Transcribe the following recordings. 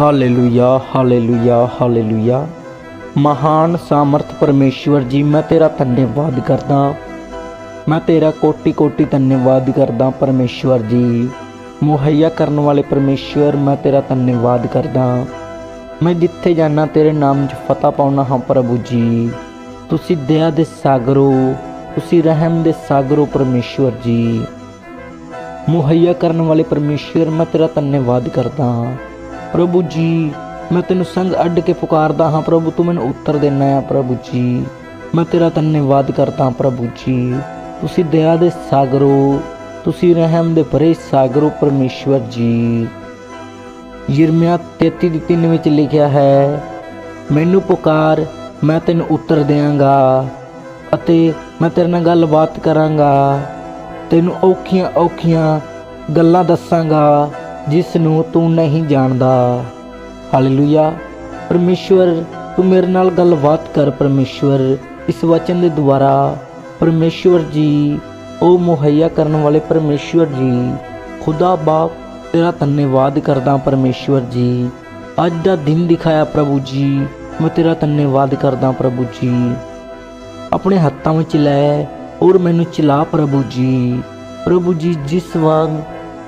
Hallelujah hallelujah hallelujah ਮਹਾਨ ਸਾਮਰਥ ਪਰਮੇਸ਼ਵਰ ਜੀ, ਮੈਂ ਤੇਰਾ ਧੰਨਵਾਦ ਕਰਦਾ। ਮੈਂ ਤੇਰਾ ਕੋਟੀ ਕੋਟੀ ਧੰਨਵਾਦ ਕਰਦਾ ਪਰਮੇਸ਼ਵਰ ਜੀ। ਮੁਹੱਈਆ ਕਰਨ ਵਾਲੇ ਪਰਮੇਸ਼ਵਰ, ਮੈਂ ਤੇਰਾ ਧੰਨਵਾਦ ਕਰਦਾ। ਮੈਂ ਜਿੱਥੇ ਜਾਣਾ, ਤੇਰੇ ਨਾਮ 'ਚ ਫਤਹ ਪਾਉਣਾ ਹਾਂ ਪ੍ਰਭੂ ਜੀ। ਤੁਸੀਂ ਦਇਆ ਦੇ ਸਾਗਰੋ, ਤੁਸੀਂ ਰਹਿਮ ਦੇ ਸਾਗਰੋ ਪਰਮੇਸ਼ਵਰ ਜੀ। ਮੁਹੱਈਆ ਕਰਨ ਵਾਲੇ ਪਰਮੇਸ਼ਵਰ, ਮੈਂ ਤੇਰਾ ਧੰਨਵਾਦ ਕਰਦਾ। ਪ੍ਰਭੂ ਜੀ, ਮੈਂ ਤੈਨੂੰ ਸੰਗ ਅੱਡ ਕੇ ਪੁਕਾਰਦਾ ਹਾਂ ਪ੍ਰਭੂ, ਤੂੰ ਮੈਨੂੰ ਉੱਤਰ ਦੇਣਾ ਹੈ ਪ੍ਰਭੂ ਜੀ। ਮੈਂ ਤੇਰਾ ਧੰਨਵਾਦ ਕਰਦਾ ਹਾਂ ਪ੍ਰਭੂ ਜੀ। ਤੁਸੀਂ ਦਇਆ ਦੇ ਸਾਗਰੋ, ਤੁਸੀਂ ਰਹਿਮ ਦੇ ਭਰੇ ਸਾਗਰੋ ਪਰਮੇਸ਼ਵਰ ਜੀ। ਯਿਰਮੀਆ 33 ਦੀ 3 ਵਿੱਚ ਲਿਖਿਆ ਹੈ, ਮੈਨੂੰ ਪੁਕਾਰ, ਮੈਂ ਤੈਨੂੰ ਉੱਤਰ ਦੇਵਾਂਗਾ ਅਤੇ ਮੈਂ ਤੇਰੇ ਨਾਲ ਗੱਲਬਾਤ ਕਰਾਂਗਾ। ਤੈਨੂੰ ਔਖੀਆਂ ਔਖੀਆਂ ਗੱਲਾਂ ਦੱਸਾਂਗਾ। ਜਿਸ ਨੂੰ ਤੂੰ ਨਹੀਂ ਜਾਣਦਾ। ਹਾਲੇਲੂਇਆ ਪਰਮੇਸ਼ਵਰ, ਤੂੰ ਮੇਰੇ ਨਾਲ ਗੱਲਬਾਤ ਕਰ ਪਰਮੇਸ਼ਵਰ। ਇਸ ਵਚਨ ਦੇ ਦੁਆਰਾ ਪਰਮੇਸ਼ਵਰ ਜੀ, ਉਹ ਮੁਹੱਈਆ ਕਰਨ ਵਾਲੇ ਪਰਮੇਸ਼ਵਰ ਜੀ। ਖੁਦਾ ਬਾਪ, ਤੇਰਾ ਧੰਨਵਾਦ ਕਰਦਾ ਪਰਮੇਸ਼ਵਰ ਜੀ। ਅੱਜ ਦਾ ਦਿਨ ਦਿਖਾਇਆ ਪ੍ਰਭੂ ਜੀ। ਮੈਂ ਤੇਰਾ ਧੰਨਵਾਦ ਕਰਦਾ ਪ੍ਰਭੂ ਜੀ। ਆਪਣੇ ਹੱਥਾਂ ਵਿੱਚ ਲੈ ਔਰ ਮੈਨੂੰ ਚਲਾ ਪ੍ਰਭੂ ਜੀ। ਪ੍ਰਭੂ ਜੀ, ਜਿਸ ਵਾਂਗ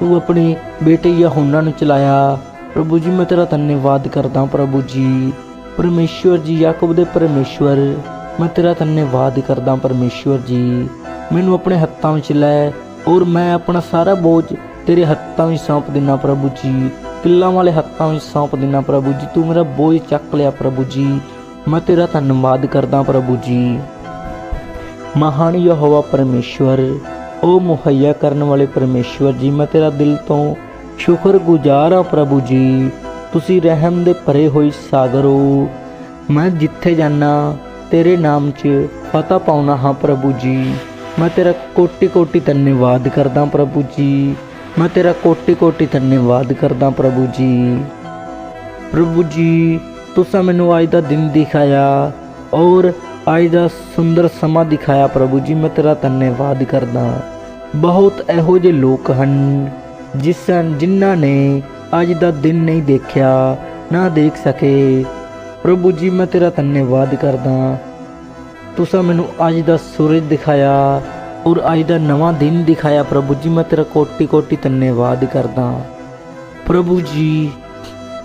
ਤੂੰ ਆਪਣੇ ਬੇਟੇ ਯਹੋਨਾ ਨੂੰ ਚਲਾਇਆ। ਪ੍ਰਭੂ ਜੀ, ਮੈਂ ਤੇਰਾ ਧੰਨਵਾਦ ਕਰਦਾ ਪ੍ਰਭੂ ਜੀ। ਪਰਮੇਸ਼ਵਰ ਜੀ, ਯਾਕੂਬ ਦੇ ਪਰਮੇਸ਼ਵਰ, ਮੈਂ ਤੇਰਾ ਧੰਨਵਾਦ ਕਰਦਾ ਪਰਮੇਸ਼ਵਰ ਜੀ। ਮੈਨੂੰ ਆਪਣੇ ਹੱਥਾਂ ਵਿੱਚ ਲੈ ਔਰ ਮੈਂ ਆਪਣਾ ਸਾਰਾ ਬੋਝ ਤੇਰੇ ਹੱਥਾਂ ਵਿੱਚ ਸੌਂਪ ਦਿਨਾ ਪ੍ਰਭੂ ਜੀ। ਕਿੱਲਾਂ ਵਾਲੇ ਹੱਥਾਂ ਵਿੱਚ ਸੌਂਪ ਦਿਨਾ ਪ੍ਰਭੂ ਜੀ। ਤੂੰ ਮੇਰਾ ਬੋਝ ਚੱਕ ਲਿਆ ਪ੍ਰਭੂ ਜੀ। ਮੈਂ ਤੇਰਾ ਧੰਨਵਾਦ ਕਰਦਾ ਪ੍ਰਭੂ ਜੀ। ਮਹਾਨ ਯਹੋਵਾ ਪਰਮੇਸ਼ਵਰ ਉਹ ਮੁਹੱਈਆ ਕਰਨ ਵਾਲੇ ਪਰਮੇਸ਼ਵਰ ਜੀ, ਮੈਂ ਤੇਰਾ ਦਿਲ ਤੋਂ ਸ਼ੁਕਰਗੁਜ਼ਾਰ ਹਾਂ ਪ੍ਰਭੂ ਜੀ। ਤੁਸੀਂ ਰਹਿਮ ਦੇ ਭਰੇ ਹੋਏ ਸਾਗਰ ਹੋ। ਮੈਂ ਜਿੱਥੇ ਜਾਣਾ ਤੇਰੇ ਨਾਮ 'ਚ ਪਤਾ ਪਾਉਣਾ ਹਾਂ ਪ੍ਰਭੂ ਜੀ। ਮੈਂ ਤੇਰਾ ਕੋਟੀ ਕੋਟੀ ਧੰਨਵਾਦ ਕਰਦਾ ਪ੍ਰਭੂ ਜੀ। ਮੈਂ ਤੇਰਾ ਕੋਟੀ ਕੋਟੀ ਧੰਨਵਾਦ ਕਰਦਾ ਪ੍ਰਭੂ ਜੀ। ਪ੍ਰਭੂ ਜੀ, ਤੁਸੀਂ ਮੈਨੂੰ ਅੱਜ ਦਾ ਦਿਨ ਦਿਖਾਇਆ ਔਰ ਅੱਜ ਦਾ ਸੁੰਦਰ ਸਮਾਂ ਦਿਖਾਇਆ ਪ੍ਰਭੂ ਜੀ, ਮੈਂ ਤੇਰਾ ਧੰਨਵਾਦ ਕਰਦਾ ਬਹੁਤ ਇਹੋ ਜਿਹੇ ਲੋਕ ਹਨ ਜਿਸ ਜਿਨ੍ਹਾਂ ਨੇ ਅੱਜ ਦਾ ਦਿਨ ਨਹੀਂ ਦੇਖਿਆ, ਨਾ ਦੇਖ ਸਕੇ। ਪ੍ਰਭੂ ਜੀ, ਮੈਂ ਤੇਰਾ ਧੰਨਵਾਦ ਕਰਦਾ ਤੁਸੀਂ ਮੈਨੂੰ ਅੱਜ ਦਾ ਸੂਰਜ ਦਿਖਾਇਆ ਔਰ ਅੱਜ ਦਾ ਨਵਾਂ ਦਿਨ ਦਿਖਾਇਆ ਪ੍ਰਭੂ ਜੀ, ਮੈਂ ਤੇਰਾ ਕੋਟੀ ਕੋਟੀ ਧੰਨਵਾਦ ਕਰਦਾ ਪ੍ਰਭੂ ਜੀ,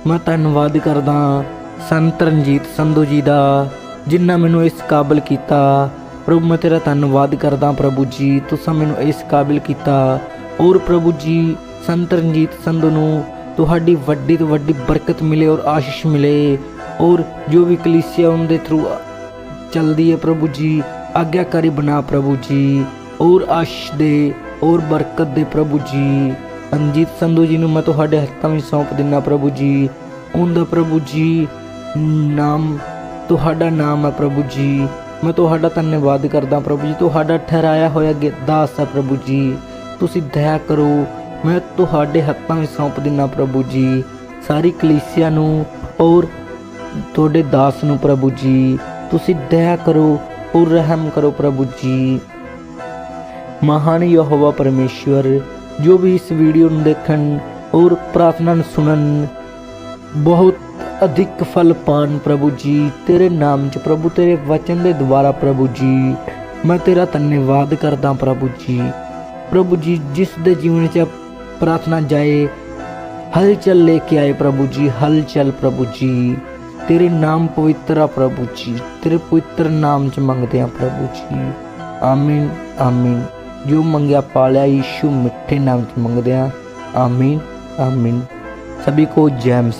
ਮੈਂ ਧੰਨਵਾਦ ਕਰਦਾ ਸੰਤ ਰਣਜੀਤ ਸੰਧੂ ਜੀ ਦਾ ਜਿਨ੍ਹਾਂ ਮੈਨੂੰ ਇਸ ਕਾਬਿਲ ਕੀਤਾ, ਪ੍ਰਭੂ ਮੈਂ ਤੇਰਾ ਧੰਨਵਾਦ ਕਰਦਾ ਪ੍ਰਭੂ ਜੀ, ਤੁਸੀਂ ਮੈਨੂੰ ਇਸ ਕਾਬਿਲ ਕੀਤਾ। ਔਰ ਪ੍ਰਭੂ ਜੀ, ਸੰਤ ਰਣਜੀਤ ਸੰਧੂ ਨੂੰ ਤੁਹਾਡੀ ਵੱਡੀ ਤੋਂ ਵੱਡੀ ਬਰਕਤ ਮਿਲੇ ਔਰ ਆਸ਼ੀਸ਼ ਮਿਲੇ। ਔਰ ਜੋ ਵੀ ਕਲੀਸਿਆ ਉਹਦੇ ਥਰੂ ਚਲਦੀ ਹੈ ਪ੍ਰਭੂ ਜੀ, ਆਗਿਆਕਾਰੀ ਬਣਾ ਪ੍ਰਭੂ ਜੀ। ਔਰ ਆਸ਼ੀਸ਼ ਦੇ, ਔਰ ਬਰਕਤ ਦੇ ਪ੍ਰਭੂ ਜੀ। ਰਣਜੀਤ ਸੰਧੂ ਜੀ ਨੂੰ ਮੈਂ ਤੁਹਾਡੇ ਹੱਥਾਂ ਵਿੱਚ ਸੌਂਪ ਦਿੰਦਾ ਪ੍ਰਭੂ ਜੀ। ਉਹਦਾ ਪ੍ਰਭੂ ਜੀ, ਨਾਮ ਤੁਹਾਡਾ ਨਾਮ ਹੈ ਪ੍ਰਭੂ ਜੀ। ਮੈਂ ਤੁਹਾਡਾ ਧੰਨਵਾਦ ਕਰਦਾ ਪ੍ਰਭੂ ਜੀ। ਤੁਹਾਡਾ ਠਹਿਰਾਇਆ ਹੋਇਆ ਦਾਸ ਹੈ ਪ੍ਰਭੂ ਜੀ। ਤੁਸੀਂ ਦਇਆ ਕਰੋ। ਮੈਂ ਤੁਹਾਡੇ ਹੱਥਾਂ ਵਿੱਚ ਸੌਂਪ ਦਿੰਦਾ ਪ੍ਰਭੂ ਜੀ। ਸਾਰੀ ਕਲੀਸਿਆ ਨੂੰ ਔਰ ਤੁਹਾਡੇ ਦਾਸ ਨੂੰ ਪ੍ਰਭੂ ਜੀ। ਤੁਸੀਂ ਦਇਆ ਕਰੋ ਔਰ ਰਹਿਮ ਕਰੋ ਪ੍ਰਭੂ ਜੀ। ਮਹਾਨ ਯਹੋਵਾ ਪਰਮੇਸ਼ਵਰ, ਜੋ ਵੀ ਇਸ ਵੀਡੀਓ ਨੂੰ ਦੇਖਣ ਔਰ ਪ੍ਰਾਰਥਨਾ ਨੂੰ ਸੁਣਨ, ਬਹੁਤ ਅਧਿਕ ਫਲ ਪਾਣ ਪ੍ਰਭੂ ਜੀ, ਤੇਰੇ ਨਾਮ 'ਚ ਪ੍ਰਭੂ, ਤੇਰੇ ਵਚਨ ਦੇ ਦੁਆਰਾ ਪ੍ਰਭੂ ਜੀ। ਮੈਂ ਤੇਰਾ ਧੰਨਵਾਦ ਕਰਦਾ ਪ੍ਰਭੂ ਜੀ। ਪ੍ਰਭੂ ਜੀ, ਜਿਸ ਦੇ ਜੀਵਨ 'ਚ ਪ੍ਰਾਰਥਨਾ ਜਾਏ ਹਲਚਲ ਲੈ ਕੇ ਆਏ ਪ੍ਰਭੂ ਜੀ, ਹਲ ਚਲ ਪ੍ਰਭੂ ਜੀ। ਤੇਰੇ ਨਾਮ ਪਵਿੱਤਰ ਆ ਪ੍ਰਭੂ ਜੀ, ਤੇਰੇ ਪਵਿੱਤਰ ਨਾਮ 'ਚ ਮੰਗਦੇ ਆ ਪ੍ਰਭੂ ਜੀ। ਆਮੀਨ ਆਮੀਨ। ਜੋ ਮੰਗਿਆ ਪਾਲਿਆ ਯਿਸੂ ਮਿੱਠੇ ਨਾਮ 'ਚ ਮੰਗਦੇ ਆ। ਆਮੀਨ ਆਮੀਨ। सभी को जय एम